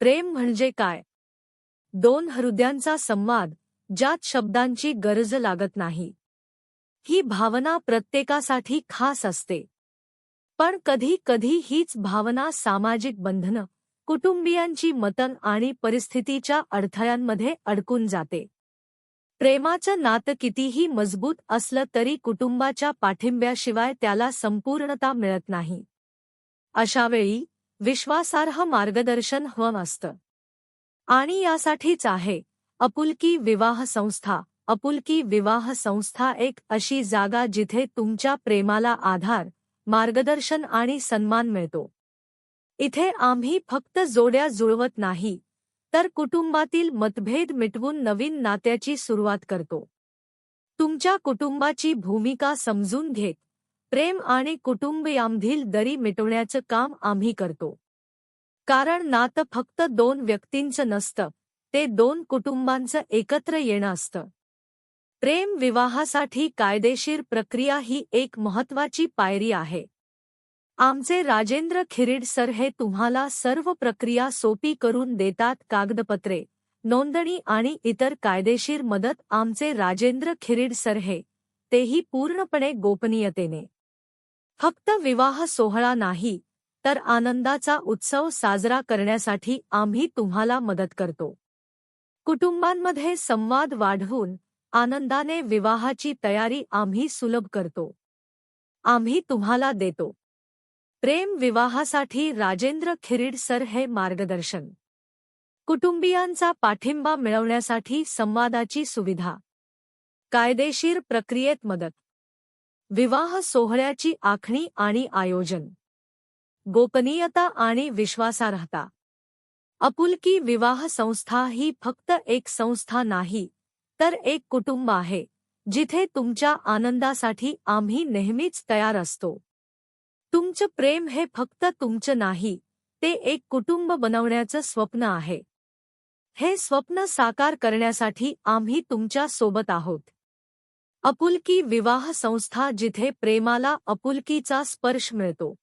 प्रेम म्हणजे काय? दोन हृदयांचा संवाद ज्यात शब्दांची गरज लागत नाही. ही भावना प्रत्येकासाठी खास असते. पण कधी कधी हीच भावना सामाजिक बंधनं कुटुंबियांची मतन आणि परिस्थितीच्या अडथळ्यांमध्ये अडकून जाते. प्रेमाचं नातं कितीही मजबूत असलं तरी कुटुंबाच्या पाठिंब्याशिवाय त्याला संपूर्णता मिळत नाही. अशावेळी विश्वासार्ह मार्गदर्शन हवं असतं. आणि यासाठीच आहे अपुलकी विवाह संस्था. अपुलकी विवाह संस्था एक अशी जागा जिथे तुमच्या प्रेमाला आधार मार्गदर्शन आणि सन्मान मिळतो. इथे आम्ही फक्त जोड्या जुळवत नाही तर कुटुंबातील मतभेद मिटवून नवीन नात्याची सुरुवात करतो. तुमच्या कुटुंबाची भूमिका समजून घेत प्रेम आणि कुटुंबियांधील दरी मिटवण्याचं काम आम्ही करतो. कारण नातं फक्त दोन व्यक्तींचं नसतं ते दोन कुटुंबांचं एकत्र येणं असतं. प्रेम विवाहासाठी कायदेशीर प्रक्रिया ही एक महत्वाची पायरी आहे. आमचे राजेंद्र खिरीड सर हे तुम्हाला सर्व प्रक्रिया सोपी करून देतात कागदपत्रे नोंदणी आणि इतर कायदेशीर मदत आमचे राजेंद्र खिरीड सर हे तेही पूर्णपणे गोपनीयतेने. फक्त विवाह सोहळा नाही तर आनंदाचा उत्सव साजरा करण्यासाठी आम्ही तुम्हाला मदत करतो. कुटुंबांमध्ये संवाद वाढवून आनंदाने विवाहाची तयारी आम्ही सुलभ करतो. आम्ही तुम्हाला देतो. प्रेम विवाहासाठी राजेंद्र खिरीड सर हे मार्गदर्शन. कुटुंबियांचा पाठिंबा मिळवण्यासाठी संवादाची सुविधा. कायदेशीर प्रक्रियेत मदत. विवाह सोहळ्याची आखणी आणि आयोजन. गोपनीयता आणि विश्वासार्हता. आपुलकी विवाह संस्था ही फक्त एक संस्था नाही तर एक कुटुंब आहे जिथे तुमच्या आनंदासाठी आम्ही नेहमीच तयार असतो. तुमचं प्रेम हे फक्त तुमचं नाही ते एक कुटुंब बनवण्याचं स्वप्न आहे. हे स्वप्न साकार करण्यासाठी आम्ही तुमच्यासोबत आहोत. अपुलकी विवाह संस्था जिथे प्रेमाला अपुलकीचा स्पर्श मिळतो.